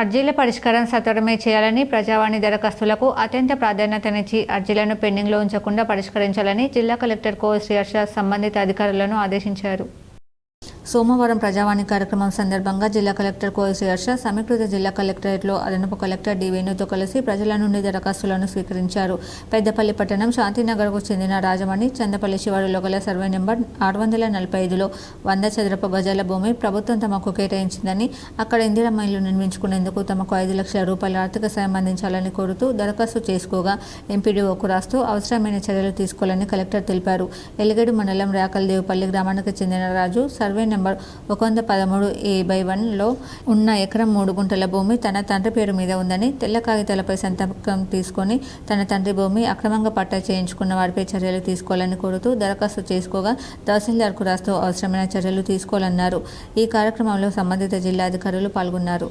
అర్జీల పరిష్కారం సత్వరమే చేయాలని ప్రజావాణి దరఖాస్తులకు అత్యంత ప్రాధాన్యతనిచ్చి అర్జీలను పెండింగ్లో ఉంచకుండా పరిష్కరించాలని జిల్లా కలెక్టర్ కో శ్రీహర్ష సంబంధిత అధికారులను ఆదేశించారు. సోమవారం ప్రజావాణి కార్యక్రమం సందర్భంగా జిల్లా కలెక్టర్ కోయసి హర్ష సమీకృత జిల్లా కలెక్టరేట్లో అదనపు కలెక్టర్ డి వేణుతో కలిసి ప్రజల నుండి దరఖాస్తులను స్వీకరించారు. పెద్దపల్లి పట్టణం శాంతినగర్కు చెందిన రాజమణి చందపల్లి శివారులో గల సర్వే నెంబర్ ఆరు వందల నలభై ఐదులో వంద చదరపు గజాల భూమి ప్రభుత్వం తమకు కేటాయించిందని అక్కడ ఇందిరమ్మ ఇల్లు నిర్మించుకునేందుకు తమకు ఐదు లక్షల రూపాయల ఆర్థిక సాయం అందించాలని కోరుతూ దరఖాస్తు చేసుకోగా ఎంపీడీఓకు రాస్తూ అవసరమైన చర్యలు తీసుకోవాలని కలెక్టర్ తెలిపారు. ఎలిగేడు మండలం రేకల్దేవుపల్లి గ్రామానికి చెందిన రాజు సర్వే నెంబర్ ఒక వంద పదమూడు ఏ బై వన్లో ఉన్న ఎకరం మూడు గుంటల భూమి తన తండ్రి పేరు మీద ఉందని తెల్ల కాగితాలపై సంతకం తీసుకొని తన తండ్రి భూమి అక్రమంగా పట్టా చేయించుకున్న వారిపై చర్యలు తీసుకోవాలని కోరుతూ దరఖాస్తు చేసుకోగా తహసీల్దార్కు రాస్తూ అవసరమైన చర్యలు తీసుకోవాలన్నారు. ఈ కార్యక్రమంలో సంబంధిత జిల్లా అధికారులు పాల్గొన్నారు.